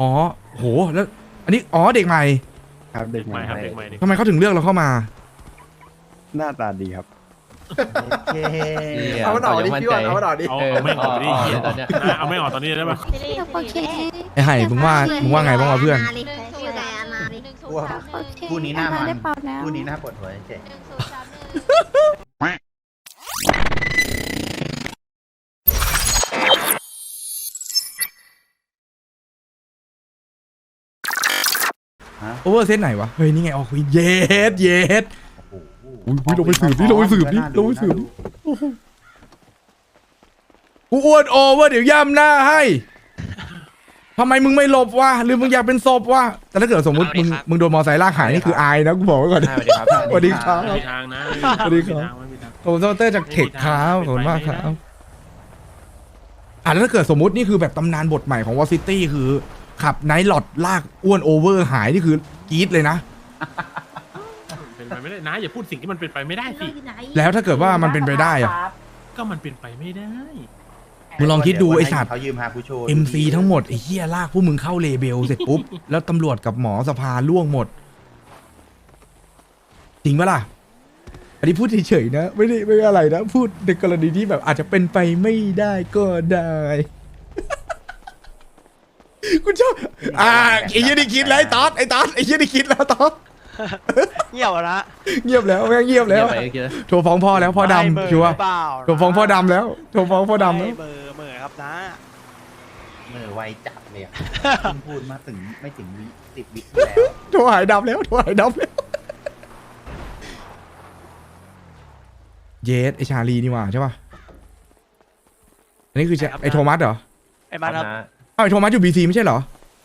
อ๋อโหแล้ว อันนี้อ๋อเด็กใหม่ครับเด็กใหใหม่ม่ครับเด็กใหม่เด็กทำไมเขาถึงเลือกเราเข้ามา หน้าตาดีครับเอามันออกดิพี่วันเอามันออกดิเอาเอาไม่ออกดิอ๋อเหี้ยตอนเนี้ยนะเอาไม่ออกตอนนี้ได้ปะโอเคไอ้ไห่มึงว่ามึงว่าไงบ้างวะเพื่อนชื่ออะไรอามาดิคู่นี้หน้ามันได้เปล่าแล้วคู่นี้หน้าปวดหัวเฉย โอเวอร์เซตไหนวะ เฮ้ย นี่ไงออกเยสเยส โอ้โหอุ๊ยอุ๊ยเราไปสืบดิเราไปสืบดิเราไปสืบดิ กูอ้วนโอเวอร์เดี๋ยวย่ำหน้าให้ทำไมมึงไม่หลบวะหรือมึงอยากเป็นศพวะแต่ถ้าเกิดสมมติมึงมึงโดนมอไซค์ลากหายนี่คืออายนะกูบอกไว้ก่อนสวัสดีครับสวัสดีครับ ไม่มีทางนะสวัสดีครับ ไม่มีทาง ขอบคุณเตอร์จากเทคครับขอบคุณมากครับอะแล้วถ้าเกิดสมมตินี่คือแบบตำนานบทใหม่ของวอซิตี้คือ ขับไนท์หลอดลากอ้วนโอเวอร์หายนี่คือกรี๊ดเลยนะ เป็นไปไม่ได้นะอย่าพูดสิ่งที่มันเป็นไปไม่ได้สิแล้วถ้าเกิดว่ามันเป็นไปได้อะก็มันเป็นไปไม่ได้ มึงลองคิดดูไอ้สัตว์ เขายืมฮาคุโช MC ทั้งหมดไอ้เฮียลากพวกมึงเข้าเลเบลเสร็จปุ๊บ แล้วตำรวจกับหมอสภาล่วงหมด จริงปะล่ะ อันนี้พูดเฉยๆนะ ไม่ได้ไม่ได้อะไรนะ พูดในกรณีที่แบบอาจจะเป็นไปไม่ได้ก็ได้ คุณชอบอ่าไอ้เหี้ยนี่คิดแล้วไอ้ตอดไอ้ตอดไอ้เหี้ยนี่คิดแล้วตอดเงียบอะนะเงียบแล้วแม่งเงียบแล้วเงียบไปเมื่อกี้นะโทรฟ้องพ่อแล้วพ่อไม่เบดำร์ชัวร์เปล่าโทรฟ้องพ่อดำแล้วโทรฟ้องพ่อดำแล้ว ไม่เบอร์เบอร์ครับนะ เมื่อไวจัดเลยอะเพิ่งพูดมาถึงไม่ถึงวิสิบวิแล้ว โทรหายดำแล้วโทรหายดำแล้ว เยสไอชาลีนี่หว่าใช่ป่ะ อันนี้คือจะไอโทมัสเหรอ ไอ้มันครับ นะเอ้าไอโทมัสอยู่บีซีไม่ใช่เหรอ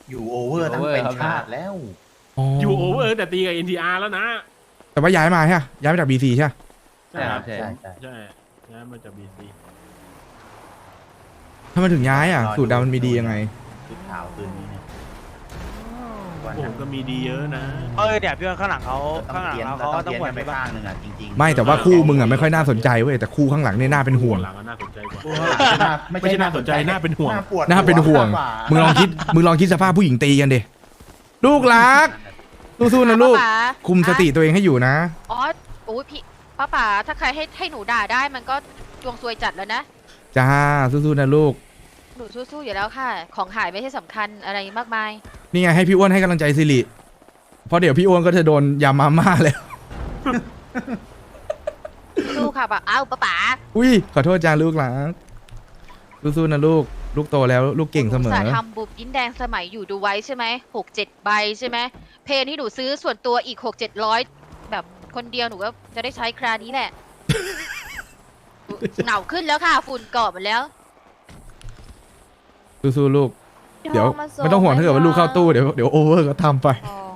อยู่โอเวอร์ตั้งเป็นชาติแล้วอยู่โอเวอร์แต่ตีกับ NTR แล้วนะ แต่ว่าย้ายมาใช่ปะย้ายมาจากบีซีใช่ปะใช่ครับใช่ใช่ ใช่ใช่ย้ายมาจาก BC ถ้ามันถึงย้ายอะ สูตรดำมันมีดียังไงชุดขาวคืนนี้เนี่ย วันผมนั้นก็มีดีเยอะนะเออเนี่ยพี่วันข้างหลังเขาต้อข้างงหลังเปลี่ยนเราเราเขาต้องต้องเปลี่ยนหวนกันไปไปบ้าง ข้างหนึ่งอะจริงๆไม่แต่ว่าคู่มึงอะไม่ค่อยน่าสนใจเว้ยแต่คู่ข้างหลังเนี่ยน่าเป็นห่วง หลังก็น่าสนใจกว่าไม่ไม่ใช่น่าสนใจน่าเป็นห่วงปวดน่าเป็นห่วงมากกมึงลองคิด มึงลองคิดสภาพผู้หญิงตีกันดิลูกรัก สู้ๆนะลูก ป๊าป๊าคุมสติตัวเองให้อยู่นะ อ๋อโอ้ยพี่ป้าป๋าถ้าใครให้ให้หนูด่าได้มันก็ดวงซวยจัดแล้วนะ จ้า สู้ๆนะลูก หนูสู้ๆอยู่แล้วค่ะ ของหายไม่ใช่สำคัญอะไรมากมาย นี่ไงให้พี่อ้วนให้กำลังใจสิริเพราะเดี๋ยวพี่อ้วนก็จะโดนยามาม่าแล้ว สู้ค่ะป้าอ้าวป้าป๋าอุ้ยขอโทษจ้าลูกหลักสู้ๆนะลูก ลูกโตแล้วลูกเก่งเสมอ สาทำบุบยินแดงสมัยอยู่ดูไว้ใช่ไหมหกเจ็ดใบใช่ไหมเพนที่หนูซื้อส่วนตัวอีกหกเจ็ดร้อยแบบคนเดียวหนูก็จะได้ใช้ครานี้แหละ เหนาขึ้นแล้วค่ะ ฝุ่นเกาะหมดแล้ว สู้ๆลูก เดี๋ยวไม่ต้องห่วงถ้าเกิดว่าลูกเข้าตู้เดี๋ยวเดี๋ยวโอเวอร์ก็ทำไปทอง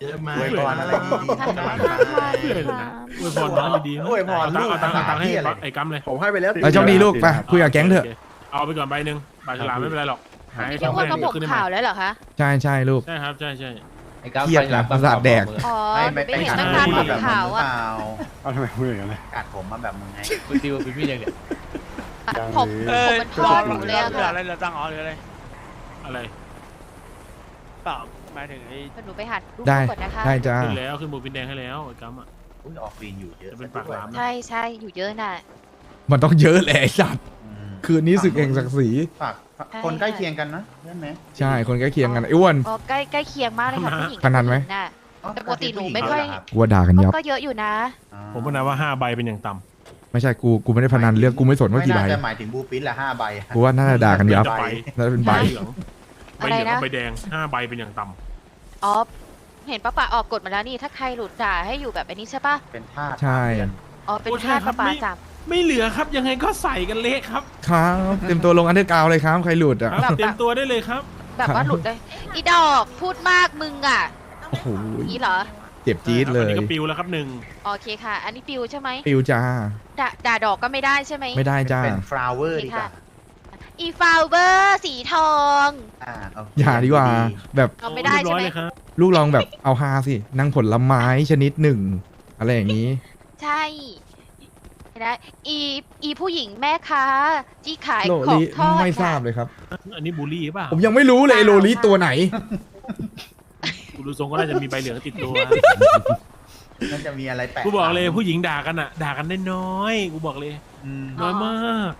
เยอะมาอวยพรอะไรดีๆค่ะให้น้องค่ะฟ้าเพื่อนเลยนะอวยพรน้องดีๆอวยพรเอาตังค์เอาตังค์เอาตังค์ให้ลูกอะไรไอ้กัมเลย ผมให้ไปแล้วแล้วโชคดีลูกไปคุยกับแก๊งเถอะ เอาไปก่อนใบหนึ่งใบฉลามไม่เป็นไรหรอกหายพี่ช่องอ้วนแม่ก็งบอกขึ้นได้ข่าวไหมแล้วเหรอคะ ใช่ใช่ลูก ใช่ครับใช่ใช่ไอ้ก้าวเครียดนะไปหลังประสาทแดกมืออ๋อหไม่นูไม่ไม่ไม่เห็นใช่ตั้งนานพูบดนแบบมึงข่าวหรืออะเปล่าเอาทำไมพูดอย่างนั้นเลยกัดผมมาแบบมึงไงคุณติวเป็นพี่เลี้ยงเนี่ย ผมผมเออมันทองหนูเลยอะเหลือค่ะอะไรเหลือตังค์อ๋อเหลืออะไรอะไรเปล่าหมายถึงไอ้เดี๋ยวหนูไปหัดรูปได้ก่อนนะคะได้จ้าขึ้นแล้วขึ้นบูปินแดงให้แล้วไอ้กัมอะอุ้ยออกฟีนอยู่เยอะจะเป็นปากหลามใช่ใช่อยู่เยอะน่ะ มันต้องเยอะแหละไอ้สัตว์อืมคืนนี้ศึกแห่งศักดิ์ศรีฝากฝากคนใกล้เคียงกันนะใช่ไหมใช่คนใกล้เคียงกันไอ้อ้วน อ๋อใกล้ใกล้เคียงมากเลยค่ะผู้หญิงพนันไหม น่ะ อ๋อแต่ปกติหนูไม่ค่อยเหรรับกูว่าด่ากันยับก็เยอะอยู่นะอ๋อผมว่านะว่าห้าใบเป็นอย่างต่ำ ไม่ใช่กูกูไม่ได้พนันเรื่องกูไม่สนว่ากี่ใบไม่น่าจะหมายถึงบูปินละห้าใบกูว่าน่าจะด่ากันยับจะไปน่าจะเป็นใบใบเหลืองใบอะไรเหลืองนะกับใบแดงห้าใบเป็นอย่างต่อ๋อเห็นป้าป๋าออกกฎมาแล้วนี่ถ้าใครหลุดด่าให้อยู่แบบอันนี้ใช่ปะเป็นทาสใช่อ๋อเป็นท่าป้าป๋าจับำไม่เหลือครับยังไงก็ใส่กันเละครับ ครับเต็มตัวลงอันเดอร์กราวเลยครับใครหลุดอะครับเต็มตัวได้เลยครับ แบบว่าหลุดได้อีดอกพูดมากมึงอะโอ้โหนี่เหรอ เจ็บจี๊ดเลอันยนี้ก็ปิวแล้วครับหนึ่งโอเคค่ะ อันนี้ปิวใช่ไหมปิวจ้าด่าด่าดอกก็ไม่ได้ใช่ไหมไม่ได้จ้าเป็นฟลาวเวอร์ดีกว่าอีฟาวเวอร์สีทอง อ่าโเคอย่าดีกว่า แบบเอาไม่ได้เรียบร้ใช่อยไหมเลยครับลูกลองแบบเอาฮาสินั่งผลไม้ชนิดหนึ่ง อะไรอย่างนี้ ใช่นะอีอีผู้หญิงแม่ค้าที่ขายโลของลิทอดไม่ทราน่ะบเลยครับ อันนี้บูลลี่หรือเปล่าผมยังไม่รู้เลยไอ้โลลิตัวไหนกู ดูทรงก็น่าจะมีใบเหลืองติดตัว น่าจะมีอะไรแปลกกูบอกเลยผู้หญิงด่ากันอะ ด่ากันได้น้อยกูบอกเลยอืมน้อยมาก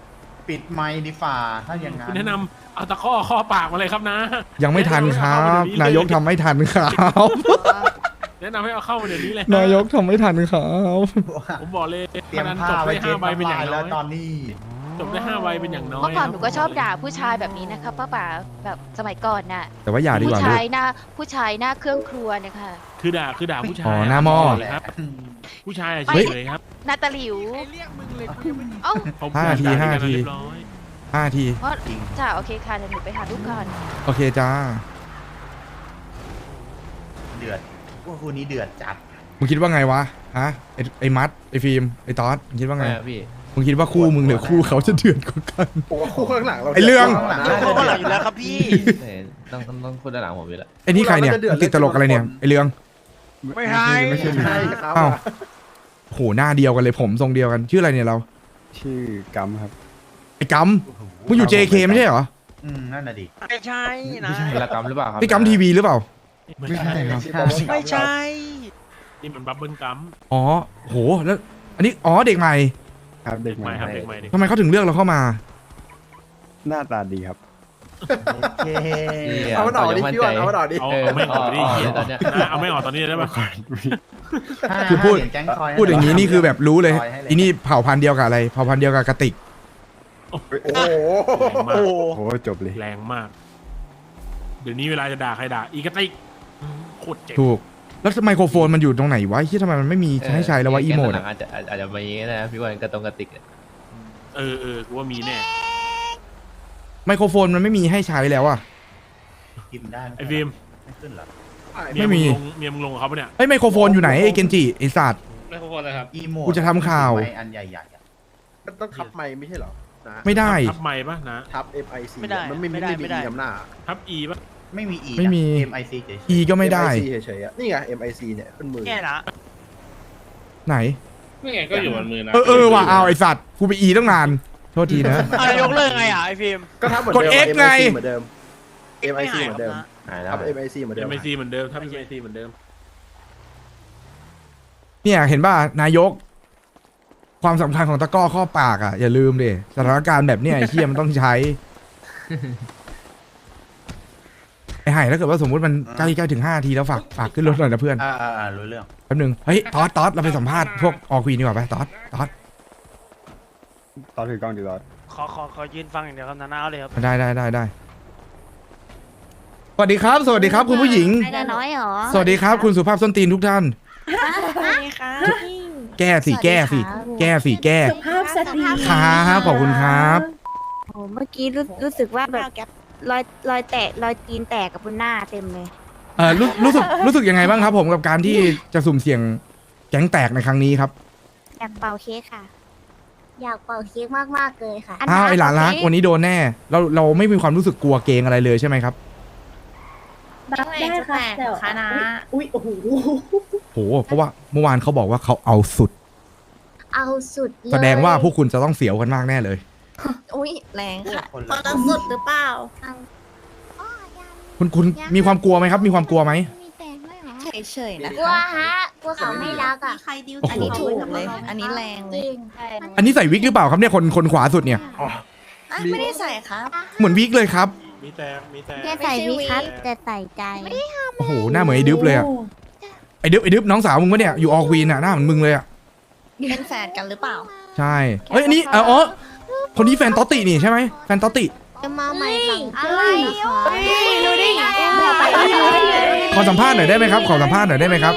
ปิดไมค์ดีฝ่าถ้าอย่างนั้น คุณแนะนำเอาตะข้อข้อปากมาเลยครับนะ ยังไม่ทันครับเดี๋ยวนี้เลยนายกทำไม่ทันครับแนะนำให้เอาเข้ามาเดี๋ยวนี้เลยนายกทำไม่ทันครับผมบอกเลยเตรียมพนันผ้าจบไว้ได้เช็ห้าดใบเป็นอย่างน้ำลายน้แล้อวยตอนนี้ จบได้ห้าใบเป็นอย่างน้อยเมื่อก่อนหนูก็ชอบด่าคผู้ชายแบบนี้นะครับป้าป๋าแบบสมัยก่อนน่ะแต่ว่าอย่าดีกผู้ว่าลูชากยหน้าผู้ชายหน้าเครื่องครัวเนี่ยค่ะคือด่าคือด่าผู้ชายอ๋อหน้าหม้อเลยครับ ผู้ชายอะเฮ้ยเฉยๆครับนาตาหลิวเอ้าเขาห้านาทีด่ห้ากันาที เรียบร้อย ห้าทีเพราะจ้าโอเคค่ะเดี๋ยวหนูไปหาลูกก่อน โอเคจ้าเดือดพวกคู่นี้เดือดจัด มึงคิดว่าไงวะฮะไอ้ไอ้มัดไอ้ฟิล์มไอ้ตอสมึงคิดว่าไง พี่ มึงคิดว่าคู่มึงหรือคู่เขาจะเดือดกว่ากัน ผมว่าคู่ข้างหลังเราไอ้เรื่อง ข้างหลัง เขาก็หลังอยู่แล้วครับพี่ต้องต้องต้องพูดด้านหลังผมอยู่แล้วไอ้นี่ใครเนี่ยมึงติดตลกอะไรเนี่ยไอ้เรื่อง ไม่ให้ไม่ใช่ ไม่ใช่ครับอ้าวโหหน้าเดียวกันเลยผมทรงเดียวกันชื่ออะไรเนี่ยเราชื่อกัมครับไอ้กัมมึงอยู่ JK ไม่ใช่เหรออืมนั่นน่ะดิ ไม่ใช่นะเวลากรรมหรือเปล่าครับไอ้กัมทีวีหรือเปล่าไม่ใช่ครับ ไม่ใช่ นี่มันบับเบิ้ลกัม อ๋อโหแล้ว อันนี้อ๋อเด็กใหม่ ครับเด็กใหไม่ม่ครับเด็กใหม่เด็กทำไมเขาถึงเลือกเราเข้ามา หน้าตาดีครับโอเคเอามันออกดิพี่วันเอามันออกดิเอาเออเอาไม่ออกตอนนี้เอาเหี้ยตอนเนี้ย นะเอาไม่ออกตอนนี้ได้ปะคือพูดเสียงแก๊งคอยพูดอย่างนี้นี่คือแบบรู้เลยคอยให้เลยอีนี่เผ่าพันธุ์เดียวกับอะไรเผ่าพันธุ์เดียวกับกระติก โอ้โหแรงมากโอ้โหจบเลย แรงมาก เดี๋ยวนี้เวลาจะด่าใครด่า อีกระติกอืมโคตรเจ็บ ถูก แล้วไมโครโฟนมันอยู่ตรงไหนวะที่ทำไมมันไม่มีให้ใช้แล้ววะอีโมดแกนหลังอาจจะอาจจะมีนะพี่วันกระตรงกระติกเนี่ยเออเออกูว่ามีแน่ไมโครโฟนมันไม่มีให้ใช้แล้วอะพิมพ์ได้ไอ้ฟิล์มไม่ขึ้นเหรอไม่มีเยงลงเมียมึงลงกับเขาปะเนี่ย เฮ้ยไมโครโฟนอยู่ไหนไอ้เกนจิไอ้สัตว์อีโมกูจะทำข่าว ไมค์อันใหญ่ๆอะมันต้องทับไม้ไม่ใช่เหรอนะไม่ได้ ทับไม้ปะนะทับ MIC ไม่ได้มันไม่ไม่ไม่ได้ได้ไม่มีได้อำนาจทับอีปะ ไม่มี E ไม่มีนะ MIC เฉย E ก็ไม่ได้ MIC เฉยๆอะนี่ไง MIC เนี่ยขึ้นมือแง่นะไหนไม่ไงก็อยู่บนมือนะ เออเออว่ะเอาไอ้สัตว์กูไปอีตั้งนาน โทษทีนะ อะไรยกเลิกไงอะไอ้ฟิล์ม ก็ทับเหมือนกดเดิม X ไง MIC เหมือนเดิม MIC เหมือนเดิมหายแล้วทับ MIC เหมือนเดิเอ็มมไอซีเหมือนเดิมทับเอ็มไอซีเหมือนเดิม เนี่ยเห็นป่ะนายก ความสำคัญของตะกร้อข้อปากอะ อย่าลืมดิสถานการณ์แบบเนี้ยไอ้เชี่ยมันต้องใช้ ไอ้ไห่ถ้าเกิดว่าสมมติมันใกล้ใกล้ถึงห้าทีแล้วฝากฝากขึ้นรถหน่อยนะเพื่อนๆอ่าอ่าอ่ารู้เรื่อง แป๊บนึงเฮ้ยตอสตอสเราไปสัมภาษณ์พวกออควีนดีกว่าไปตอสตอสตอนถือกล้องดีตอน ขอขอขอยืนฟังอย่างเดียวครับนาหน้าเอาเลยครับได้ได้ได้ได้สวัสดีครับ สวัสดีครับคุณผู้หญิง ไอ้น้อยหรอสวัสดีครับ คุณสุภาพส้นตีนทุกท่าน แก้สิแก้สิแก้สิแก้ สุภาพสตรี ครับขอบคุณครับ โอ้เมื่อกี้รู้รู้สึกว่าแบบ รอยรอยแตกรอยตีนแตกกับบนหน้าเต็มเลยเออรู้รู้สึกรู้สึกยังไงบ้างครับ ผมกับการที่จะสุ่มเสี่ยงแก๊งแตกในครั้งนี้ครับอยากเป่าเค้กค่ะ อยากเป่าเค้กมากๆเลยค่ะ อ้าวไอหลานรักวันนี้โดนแน่ เราเราไม่มีความรู้สึกกลัวเกรงอะไรเลยใช่ไหมครับรับได้ค่ะแต่คณะอุ้ยโอ้โหโหเพราะว่าเมื่อวานเขาบอกว่าเขาเอาสุด เอาสุดเลยแสดงว่าพวกคุณจะต้องเสียวกันมากแน่เลย อุ้ยแรงค่ะคนพอละจะสุดหรือเปล่า คุณคุณมีความกลัวไหมครับ มีความกลัวไหมมีแตงด้วยเหรอเฉยๆนะกลัวฮะกลัวเขาไม่รักอะโอ้โห อันนี้ถูกเลย อันนี้แรงจเลยริงอันนี้ใส่วิกหรือเปล่าครับเนี่ยคนคนขวาสุดเนี่ย อะไม่ได้ใส่ครับ เหมือนวิกเลยครับ มีแต่มีแต่ แค่ใส่วิครับแต่ใส่ใจ โอ้โห หน้าเหมือนไอ้ดึ๊บเลยอะไอ้ดึ๊บไอ้ดึ๊บน้องสาวมึงปะเนี่ย อยู่ออควีนอะหน้าเหมือนมึงเลยอะเป็นแฟนกันหรือเปล่า ใช่ เอ้ยอันนี้เอออ๋อ คนนี้แฟนต๊อตตินี่ใช่ไหมแฟนต๊อตติจะมาใหม่หลังอะไรรู้ได้ไงขอสัมภาษณ์หน่อยได้ไหมครับขอสัมภาษณ์หน่อยได้ไหมครับ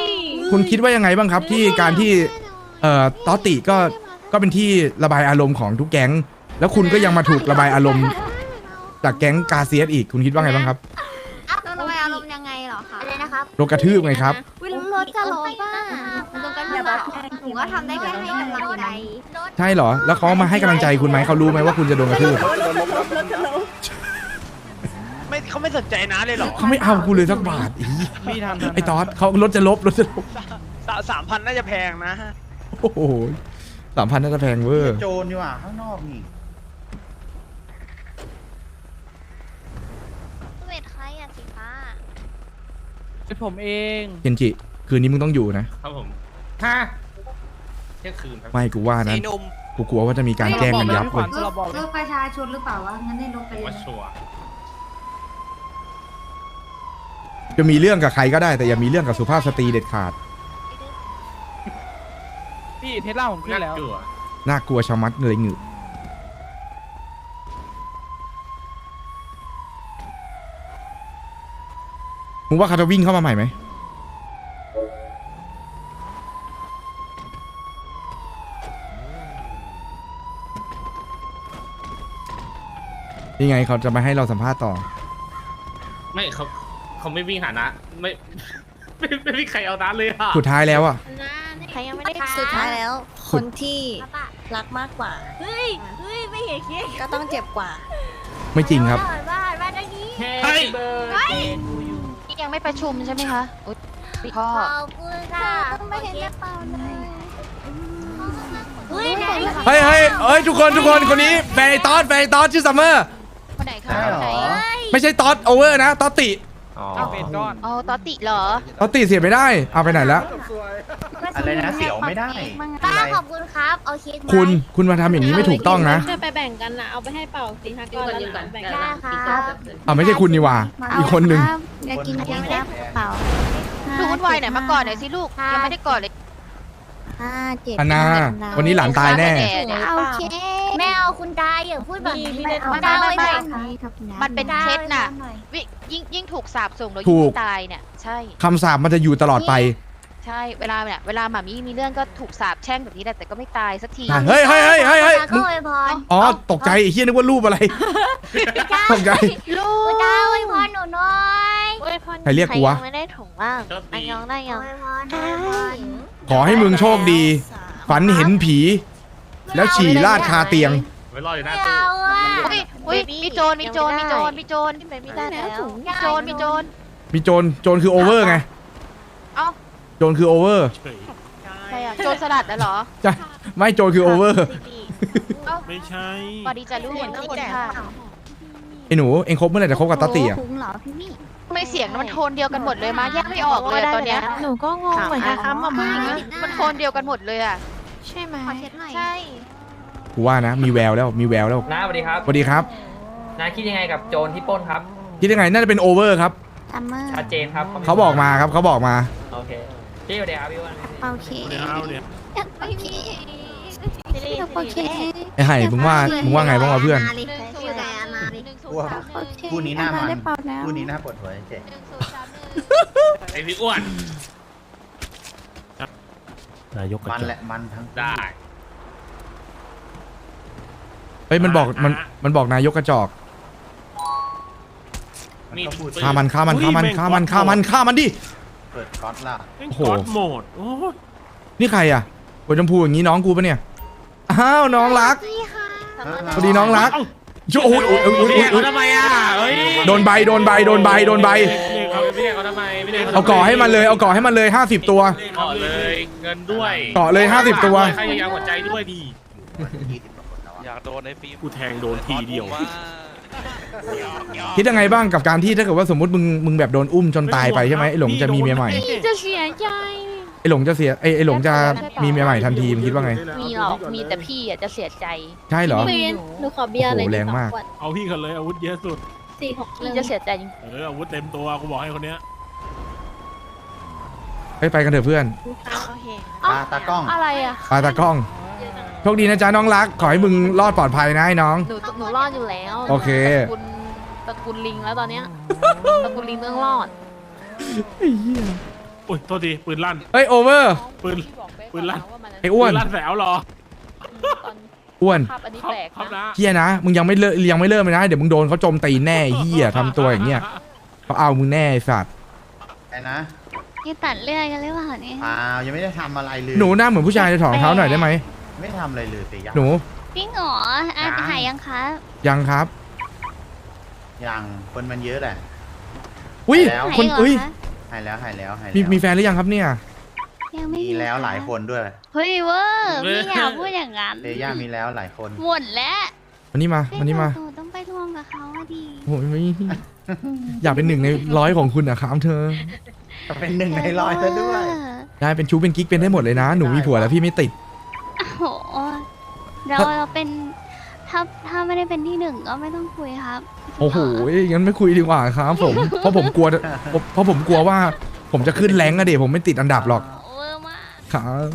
คุณคิดว่ายังไงบ้างครับที่การที่เอ่อต๊อตติก็ก็เป็นที่ระบายอารมณ์ของทุกแก๊ง แล้วคุณก็ยังมาถูกระบายอารมณ์ จากแก๊งกาเซียสอีกคุณคิดว่าไงบ้างครับต้องระบายอารมณ์ยังไงเหรอคะอะไรนะครับโดนกระทืบไงครับวิลรถจะลบป่ะโดนกันหรือเปล่า หนูก็ทำได้แค่ให้กำลังใจใช่เหรอ แล้วเขามาให้กำลังใจคุณไหมเขารู้ไหมว่าคุณจะโดนกระทืบไม่เขาไม่สนใจนะเลยเหรอเขาไม่เอากูเลยสักบาทอีพี่ทำไอ้ตอสเขารถจะลบรถจะลบสามพันน่าจะแพงนะโอ้โหสามพันน่าจะแพงเวอร์โจรนี่หว่าข้างนอกนี่เวทใครอะสีฟ้าเป็นผมเองเคนจิคืนนี้มึงต้องอยู่นะครับผมฮะเที่ยงคืนครับไม่กูว่านะกูกลัวว่าจะมีการแกล้งกันยับเลยรถประชาชนหรือเปล่าวะงั้นให้รถไปผมเลยว่าชัวร์จะมีเรื่องกับใครก็ได้แต่อย่ามีเรื่องกับสุภาพสตรีเด็ดขาดพี่เทสลาผมขึ้นแล้วน่ากลัวน่ากลัวชะมัดเลยหงึมึงว่าเขาจะวิ่งเข้ามาใหม่ไหม ยังไงเขาจะมาให้เราสัมภาษณ์ต่อ ไม่เขาเขาไม่วิ่งหานะ ไม่ ไม่ไม่มีใครเอาน้าเลยอะสุดท้ายแล้วอะ ใครยังไม่ได้สุดท้ายแล้วคนที่รักมากกว่า เฮ้ยเฮ้ยไม่เห็นคิดก็ต้องเจ็บกว่า ไม่จริงครับ บ้านบ้านบ้านตรงนี้เฮ้ยนี่ยังไม่ประชุมใช่ไหมคะอุ๊ยพ่อ ขอบคุณค่ะไม่เห็นกระเป๋าเลยเฮ้ยไหนเฮ้ยเฮ้ยเฮ้ยทุกคนทุกคนคนนี้แฟนไอ้ตอสแฟนไอ้ตอสชื่อซัมเมอร์ คนไหนคะได้คนเหรไหนอไม่ใช่ตอสโอเวอร์นะตอสติอ๋อเอาเป็นก้อนอ๋อตอติเหรอตอสติเสียไม่ได้เอาไปไหนแล้วอะไรนะเสียวไม่ได้ป้าอะไรขอบคุณครับ เอาเค้กมาคุณคุณมาทำอย่างนี้ไม่ถูกต้องนะจะไปแบ่งกันนะเอาไปให้เป่าสีฮักก่อนแล้วหลังแบ่งได้ครับอ่าไม่ใช่คุณนี่หว่า อีกคนหนึ่ง อยากกินเค้กแล้วเป่าลูกวุ่นวายไหนมาก่อนหน่อยสิลูกยังไม่ได้ก่อนเลย ห้าเจ็ดอันนาวันนี้หลานตายแน่ เอาเค้กแม่เอาคุณตาอย่าพูดแบบนี้ไม่ได้เอาทำตาไว้ไม่ก่อนมันเป็นเคสน่ะวิยิ่งยิ่งถูกสาบส่งโดยถูยิ่งกตายเนี่ยใช่คำสาปมันจะอยู่ตลอดไปใช่เวลาเนี่ยเวลาหมามีมีเรื่องก็ถูกสาบแช่งแบบนี้แหละแต่ก็ไม่ตายสักทีเฮ้ยเฮ้ยเฮ้ยเฮ้ยเฮ้ยตามึก็งอวยพรอ๋อตกใจไอ้เฮียนึกว่ารูปอะไรตกใจลูกตาอวยพรหนูหน่อยใครเรียกกูวะไม่ได้ถุงบ้างโชคดียังได้ยัง อวยพรอวยพรขอให้มึงโชคดี ฝันเห็นผี แล้วฉี่ลาดคาเตียง ไว้รออยู่หไม่น้าตู้เอาอะอุ้ยอุ้ยมีโจรมีโจรมีโจรมีโจรไม่ได้แล้วมีโจรมีโจรมีโจรโจรคือโอเวอร์ไงเอ้าโจรคือโอเวอร์เฉยใครอะโจรสลัดน่ะเหรอจะไม่โจรคือโอเวอร์เอ้าไม่ใช่สวัสดีจ้ะลูกทุกคนค่ะไอ้หนูเองคบเมื่อไหร่จะคบกับตาเตียคุ้มเหรอพี่มี่ทำ ไมเสียงมันโทนเดียวกันหมดเลยมาแยกไม่ออกเลยอะตอนเนี้ยหนูก็งงเหมือนกันครับมาม่ามันโทนเดียวกันหมดเลยอะใช่ไหมขอเช็ดหน่อยใช่กูว่านะ มีแววแล้วมีแววแล้วน้าสวัสดีครับสวัสดีครับน้าคิดยังไงกับโจรที่ปล้นครับ คิดยังไงน่าจะเป็นโอเวอร์ครับซัมเมอร์ชัดเจนครับเขาบอกมาครับเขาบอกมาโอเคพี่สวัสดีครับพี่อ้วันโอเคเดี๋ยวเอาเนี่ยไม่มีโอเคไอ้ไห่มึงว่ามึงว่าไงบ้างวะเพื่อน หนึ่งศูนย์สามหนึ่งหนึ่งศูนย์สามหโอนึ่งเคคู่นี้หน้ามันได้เป่าแล้วคู่นี้หน้าปวดหัวเจ๊หนึ่งศูนย์สามหนึ่งไอพี่อ้วนนายกกระมันจแหอกละมันทั้งคู่ได้เฮ้ยมันบอกมันมันบอกนายกกระจอกมันก็พูดฆ่ามันฆ่ามันฆ่ามันฆ่ามันฆ่ามันฆ่ามันดิเปิดก๊อตล่ะโอ้โอ้โหโหโหมดโอ้ยนี่ใครอะหัวชมพูอย่างนี้น้องกูปะเนี่ยอ้าวน้องรักสวัสดีน้องรัก โอ้ยโอ้ยโอ้ยโอ้ยพี่โอ้ยเขาทำไมอะเฮ้ยโดนใบโดนใบโดนใบโดนใบพี่เขาพี่เขาทำไมพี่เขาทำไมเอาก่อให้มันเลยเอาก่อให้มันเลยห้าสิบตัวเกาะเลยเงินด้วยเกาะเลย 50 ตัว ใครอยากหัวใจด้วยดียี่สิบกว่าคนแล้วอยากโดนไอ้ฟิล์มกูแทงโดนทีเดียวคิดยังไงบ้างกับการที่ถ้าเกิดว่าสมมติมึงมึงแบบโดนอุ้มจนตายไปใช่ไหมไอหลงจะมีเมียใหม่จะเสียใจ ไอหลงจะเสียไอไอหลงจะมีเมียใหม่ทันทีมึงคิดว่าไง มีหรอกมีแต่พี่อะจะเสียใจใช่เหรอเวนหนูขอเบียร์โอ้เลโหยแรงมาก เอาพี่กันเลยอาวุธเยอะสุด สี่หกพี่จะเสียใจจริงเอออาวุธเต็มตัวกูบอกให้คนเนี้ยไปไปกันเถอะเพื่อนตาตากล้อง อะไรอะปาตากล้องโชคดีนะจ๊ะน้องรัก ขอให้มึงรอดปลอดภัยนะไอ้น้อง หนูหนูรอดอยู่แล้วโอเค ตระกูลตระกูลลิงแล้วตอนเนี้ยตระกูลลิงต้องรอดอุ้ย โทษทีปืนลั่น เฮ้ยโอเวอร์ ปืนปืนลั่น ไอ้อ้วน ปืลั่นแสวเหรออ้วนภาพอันนี้ครับแปลกครับนะนะเฮียนะมึงยังไม่เลิกยังไม่เลิกเลยนะ เดี๋ยวมึงโดนเขาโจมตีแน่ไอ้เฮียทำตัวอย่างเงี้ยเขาเอามึงแน่ไอ้สัตว์ไอ้นะนี่ตัดเลือดกันหรือเปล่าเนี่ยเปล่ายังไม่ได้ทำอะไรเลยหนูหน้าเหมือนผู้ชายจะถอดรองเท้าหน่อยได้ไหมไม่ทำอะไรเลยแต่ยัง หนูพี่หงออาหายยังคะยังครับยังคนมันเยอะแหละ อุ้ยแล้ว คนอุ้ย หายแล้วหายแล้วหายมีแล้วมีแฟนหรือยังครับเนี่ย ยังไม่มีแล้วหลายคนด้วยเฮ้ยเวอร์ไม่อยากพูดอย่างนั้นเตย่ามีแล้วหลายคนหมดแล้ววันนี้มาวันนี้มาหนูต้องไปทวงกับเขาอะดีโอ้ยไม่อยากเป็นหนึ่งในร้อยของคุณอะครับเธอเป็นหนึ่งในร้อยแล้วด้วยได้เป็นชู้เป็นกิ๊กเป็นได้หมดเลยนะ หนูมีผัวแล้วพี่ไม่ติดโอ้โหเราเราเป็นถ้าถ้าไม่ได้เป็นที่หนึ่งก็ไม่ต้องคุยครับ โอ้โหงั้นไม่คุยดีกว่าครับผม เพราะผมกลัว เพราะผมกลัวว่า ผมจะขึ้นแรงก์อะเดี๋ยวผมไม่ติดอันดับหรอก เวอร์มาก ครับ